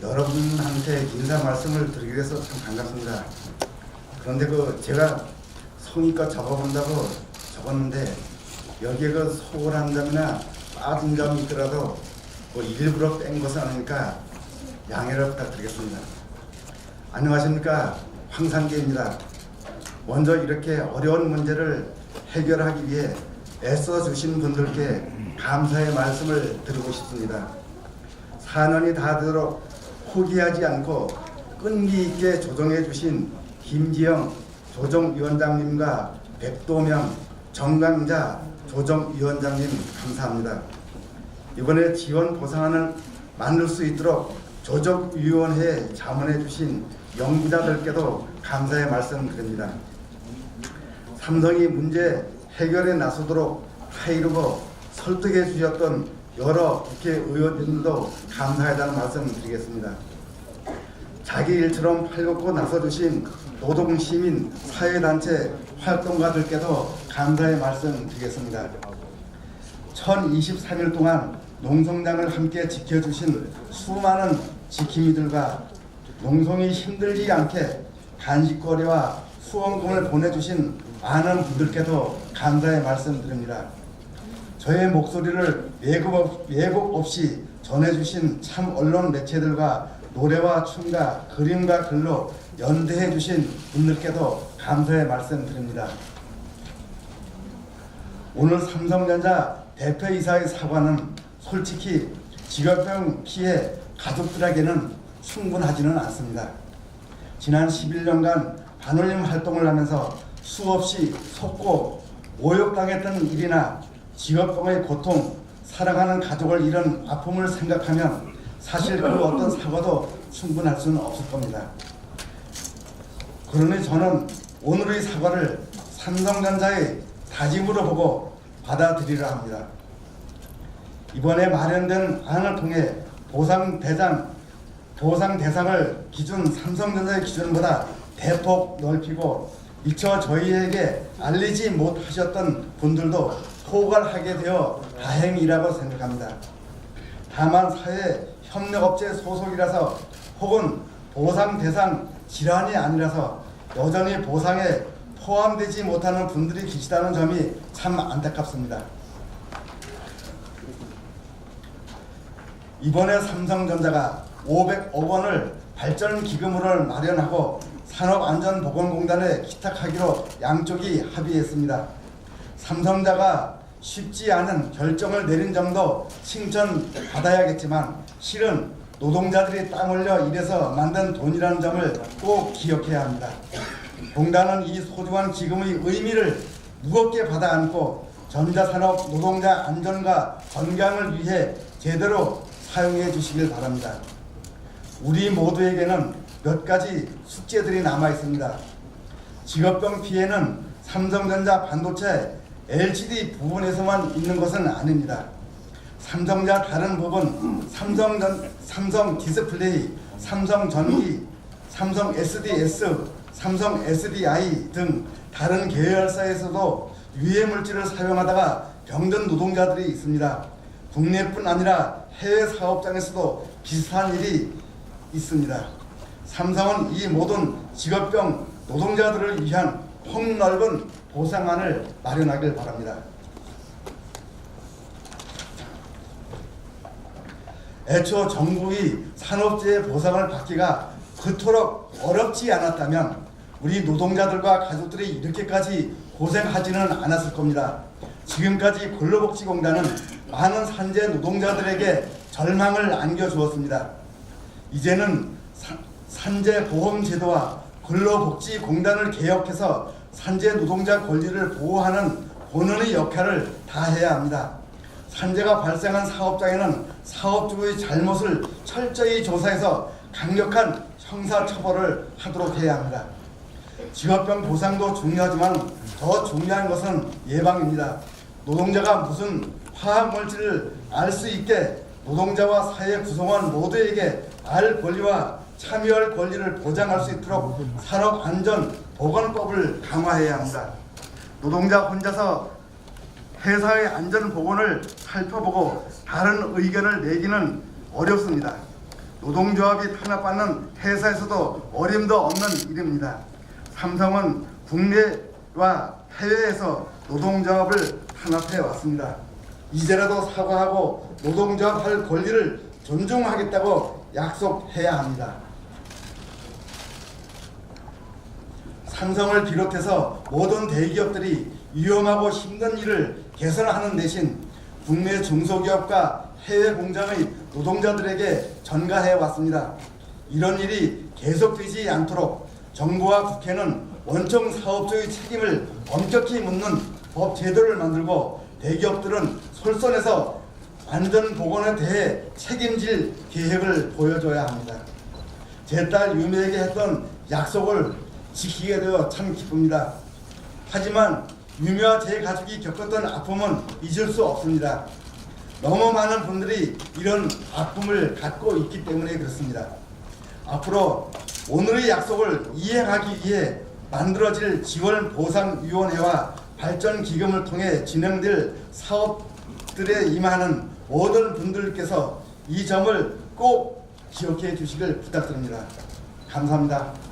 인사 말씀을 드리게 돼서 참 반갑습니다. 그런데 그 제가 성의껏 적어본다고 적었는데 여기에 그 소홀한 점이나 빠진 점이 있더라도 뭐 일부러 뺀 것은 아니니까 양해를 부탁드리겠습니다. 안녕하십니까 황상기입니다. 먼저 이렇게 어려운 문제를 해결하기 위해 애써 주신 분들께 감사의 말씀을 드리고 싶습니다. 4년이 다 되도록 포기하지 않고 끈기 있게 조정해 주신 김지영 조정위원장님과 백도명 정강자 조정위원장님 감사합니다. 이번에 지원 보상안을 만들 수 있도록 조정위원회에 자문해 주신 연구자들께도 감사의 말씀 드립니다. 삼성이 문제 해결에 나서도록 타이르고 설득해 주셨던 여러 국회 의원님도 감사하다는 말씀 드리겠습니다. 자기 일처럼 팔걷고 나서주신 노동시민 사회단체 활동가들께도 감사의 말씀 드리겠습니다. 1023일 동안 농성장을 함께 지켜주신 수많은 지킴이들과 농성이 힘들지 않게 간식거리와 후원금을 보내주신 많은 분들께도 감사의 말씀 드립니다. 저의 목소리를 왜곡, 없- 왜곡 없이 전해주신 참 언론 매체들과 노래와 춤과 그림과 글로 연대해 주신 분들께도 감사의 말씀 드립니다. 오늘 삼성전자 대표이사의 사과는 솔직히 직업병 피해 가족들에게는 충분하지는 않습니다. 지난 11년간 반올림 활동을 하면서 수없이 속고 모욕당했던 일이나 직업병의 고통, 사랑하는 가족을 잃은 아픔을 생각하면 사실 그 어떤 사과도 충분할 수는 없을 겁니다. 그러니 저는 오늘의 사과를 삼성전자의 다짐으로 보고 받아들이려 합니다. 이번에 마련된 안을 통해 보상 대상 보상 대상을 기준 삼성전자의 기준보다 대폭 넓히고 미처 저희에게 알리지 못하셨던 분들도 포괄하게 되어 다행이라고 생각합니다. 다만 사회 협력업체 소속이라서 혹은 보상 대상 질환이 아니라서 여전히 보상에 포함되지 못하는 분들이 계시다는 점이 참 안타깝습니다. 이번에 삼성전자가 500억 원을 발전 기금을 마련하고 산업안전보건공단에 기탁하기로 양쪽이 합의했습니다. 삼성자가 쉽지 않은 결정을 내린 점도 칭찬받아야겠지만 실은 노동자들이 땀 흘려 일해서 만든 돈이라는 점을 꼭 기억해야 합니다. 공단은 이 소중한 기금의 의미를 무겁게 받아 안고 전자산업 노동자 안전과 건강을 위해 제대로 사용해 주시길 바랍니다. 우리 모두에게는 몇 가지 숙제들이 남아 있습니다. 직업병 피해는 삼성전자 반도체 LCD 부분에서만 있는 것은 아닙니다. 삼성자 다른 부분, 삼성 전, 삼성 디스플레이, 삼성 전기, 삼성 SDS, 삼성 SDI 등 다른 계열사에서도 유해 물질을 사용하다가 병든 노동자들이 있습니다. 국내뿐 아니라 해외 사업장에서도 비슷한 일이 있습니다. 삼성은 이 모든 직업병 노동자들을 위한 폭넓은 보상안을 마련하길 바랍니다. 애초 정부의 산업재해 보상을 받기가 그토록 어렵지 않았다면 우리 노동자들과 가족들이 이렇게까지 고생하지는 않았을 겁니다. 지금까지 근로복지공단은 많은 산재 노동자들에게 절망을 안겨주었습니다. 이제는 사- 산재 보험제도와 근로복지공단을 개혁해서 산재 노동자 권리를 보호하는 본원의 역할을 다해야 합니다. 산재가 발생한 사업장에는 사업주의 잘못을 철저히 조사해서 강력한 형사 처벌을 하도록 해야 합니다. 직업병 보상도 중요하지만 더 중요한 것은 예방입니다. 노동자가 무슨 화학물질을 알 수 있게 노동자와 사회 구성원 모두에게 알 권리와 참여할 권리를 보장할 수 있도록 산업안전보건법을 강화해야 합니다. 노동자 혼자서 회사의 안전 보건을 살펴보고 다른 의견을 내기는 어렵습니다. 노동조합이 탄압받는 회사에서도 어림도 없는 일입니다. 삼성은 국내와 해외에서 노동조합을 탄압해 왔습니다. 이제라도 사과하고 노동조합 할 권리를 존중하겠다고 약속해야 합니다. 삼성을 비롯해서 모든 대기업들이 위험하고 힘든 일을 개선하는 대신 국내 중소기업과 해외 공장의 노동자들에게 전가해 왔습니다. 이런 일이 계속되지 않도록 정부와 국회는 원청 사업주의 책임을 엄격히 묻는 법 제도를 만들고 대기업들은 솔선해서 안전 보건에 대해 책임질 계획을 보여줘야 합니다. 제 딸 유미에게 했던 약속을 지키게 되어 참 기쁩니다. 하지만 유미와 제 가족이 겪었던 아픔은 잊을 수 없습니다. 너무 많은 분들이 이런 아픔을 갖고 있기 때문에 그렇습니다. 앞으로 오늘의 약속을 이행하기 위해 만들어질 지원보상위원회와 발전기금을 통해 진행될 사업들에 임하는 모든 분들께서 이 점을 꼭 기억해 주시길 부탁드립니다. 감사합니다.